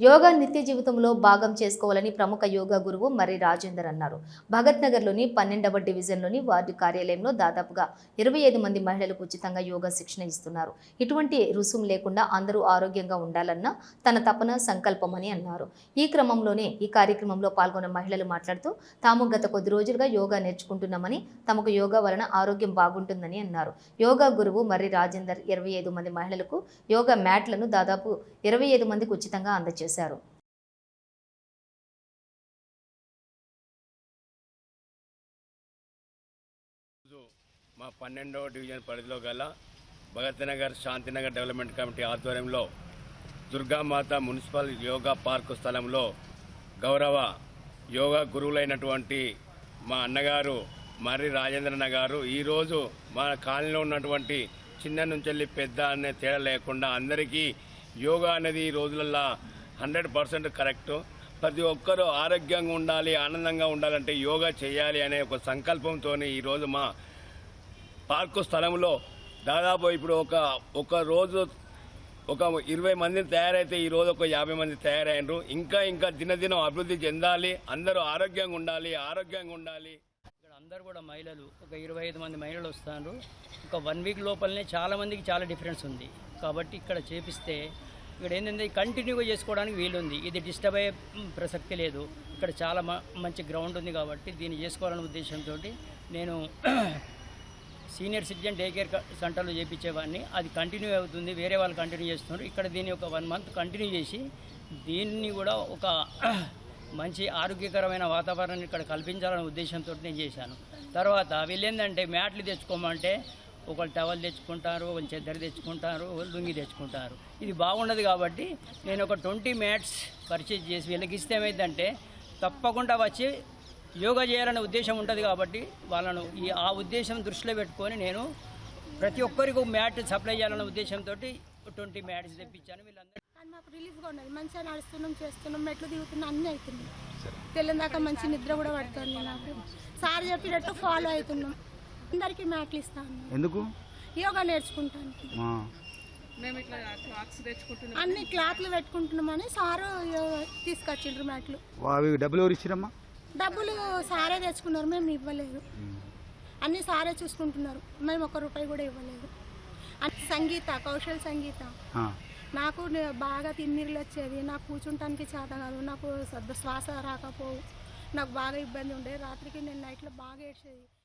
యోగా నిత్య జీవితంలో భాగం చేసుకోవాలని ప్రముఖ యోగా గురువు మర్రి రాజేందర్ అన్నారు. భగత్ నగర్లోని పన్నెండవ డివిజన్లోని వార్డు కార్యాలయంలో దాదాపుగా ఇరవై ఐదు మంది మహిళలకు ఉచితంగా యోగా శిక్షణ ఇస్తున్నారు. ఇటువంటి రుసుం లేకుండా అందరూ ఆరోగ్యంగా ఉండాలన్న తన తపన సంకల్పమని అన్నారు. ఈ క్రమంలోనే ఈ కార్యక్రమంలో పాల్గొన్న మహిళలు మాట్లాడుతూ తాము గత కొద్ది రోజులుగా యోగా నేర్చుకుంటున్నామని తమకు యోగా వలన ఆరోగ్యం బాగుంటుందని అన్నారు. యోగా గురువు మర్రి రాజేందర్ ఇరవై ఐదు మంది మహిళలకు యోగా మ్యాట్లను దాదాపు ఇరవై ఐదు మందికి ఉచితంగా అందజేశారు రోజు మా పన్నెండవ డివిజన్ పరిధిలో గల భగత్ నగర్ శాంతినగర్ డెవలప్మెంట్ కమిటీ ఆధ్వర్యంలో దుర్గామాత మున్సిపల్ యోగా పార్కు స్థలంలో గౌరవ యోగా గురువులైనటువంటి మా అన్నగారు మర్రి రాజేంద్రన్న గారు ఈరోజు మా కాలనీలో ఉన్నటువంటి చిన్న నుంచి పెద్ద అనే తేడా లేకుండా అందరికీ యోగా అనేది ఈ రోజులల్లో హండ్రెడ్ పర్సెంట్ కరెక్ట్. ప్రతి ఒక్కరూ ఆరోగ్యంగా ఉండాలి ఆనందంగా ఉండాలంటే యోగా చేయాలి అనే ఒక సంకల్పంతో ఈరోజు మా పార్కు స్థలంలో దాదాపు ఇప్పుడు ఒక ఒక రోజు ఒక ఇరవై మందిని తయారైతే ఈ రోజు ఒక యాభై మంది తయారైనరు ఇంకా ఇంకా దినదినం అభివృద్ధి చెందాలి అందరూ ఆరోగ్యంగా ఉండాలి ఆరోగ్యంగా ఉండాలి. ఇక్కడ అందరు కూడా మహిళలు ఒక ఇరవై ఐదు మంది మహిళలు వస్తారు ఒక వన్ వీక్ లోపలనే చాలా మందికి చాలా డిఫరెన్స్ ఉంది. కాబట్టి ఇక్కడ చేపిస్తే ఇక్కడ ఏంటంటే కంటిన్యూగా చేసుకోవడానికి వీలుంది. ఇది డిస్టర్బ్ అయ్యే ప్రసక్తి లేదు. ఇక్కడ చాలా మ- మంచి గ్రౌండ్ ఉంది కాబట్టి దీన్ని చేసుకోవాలనే ఉద్దేశంతో నేను సీనియర్ సిటిజన్ డే కేర్ క- సెంటర్లో చేయించేవాడిని అది కంటిన్యూ అవుతుంది. వేరే వాళ్ళు కంటిన్యూ చేస్తున్నారు. ఇక్కడ దీన్ని ఒక వన్ మంత్ కంటిన్యూ చేసి దీన్ని కూడా ఒక మంచి ఆరోగ్యకరమైన వాతావరణాన్ని ఇక్కడ కల్పించాలనే ఉద్దేశంతో నేను చేశాను. తర్వాత వీళ్ళేందంటే మ్యాట్లు తెచ్చుకోమంటే ఒకళ్ళు టవల్ తెచ్చుకుంటారు ఒకళ్ళు చెద్దర తెచ్చుకుంటారు ఒకళ్ళు దుంగి తెచ్చుకుంటారు. ఇది బాగుండదు కాబట్టి నేను ఒక ట్వంటీ మ్యాట్స్ పర్చేజ్ చేసి వీళ్ళకి ఇస్తే ఏమైందంటే తప్పకుండా వచ్చి యోగా చేయాలనే ఉద్దేశం ఉంటుంది కాబట్టి వాళ్ళను ఈ ఆ ఉద్దేశం దృష్టిలో పెట్టుకొని నేను ప్రతి ఒక్కరికి మ్యాట్ సప్లై చేయాలనే ఉద్దేశంతో ట్వంటీ మ్యాట్స్ తెప్పించాను. వీళ్ళందరూ కానీ మాకు రిలీఫ్గా ఉన్నది మంచిగా నడుస్తున్నాం చేస్తున్నాం మెట్లు దిగుతున్నాం అన్నీ అవుతున్నాయి తెల్లందాక మంచి నిద్ర కూడా పడుతుంది నాకు. సార్ చెప్పినట్టు ఫాలో అవుతున్నాం. అందరికీ మ్యాట్లు ఇస్తాను. ఎందుకు? యోగా నేర్చుకుంటాను. అన్ని క్లాత్లు పెట్టుకుంటున్నామని సారు తీసుకొచ్చిండ్రు మ్యాట్లు. అవి డబ్బులు ఎవరు ఇచ్చిరమ్మా? డబ్బులు సారే తెచ్చుకున్నారు మేము ఇవ్వలేదు. అన్నీ సారే చూసుకుంటున్నారు మేము ఒక రూపాయి కూడా ఇవ్వలేదు. సంగీత కౌశల్ సంగీత. నాకు బాగా తిమ్మిర్లు వచ్చేది నాకు కూర్చుంటానికి చేత కాదు నాకు శ్వాస రాకపోవు నాకు బాగా ఇబ్బంది ఉండేది రాత్రికి నేను నైట్లో బాగా ఏడ్చేది.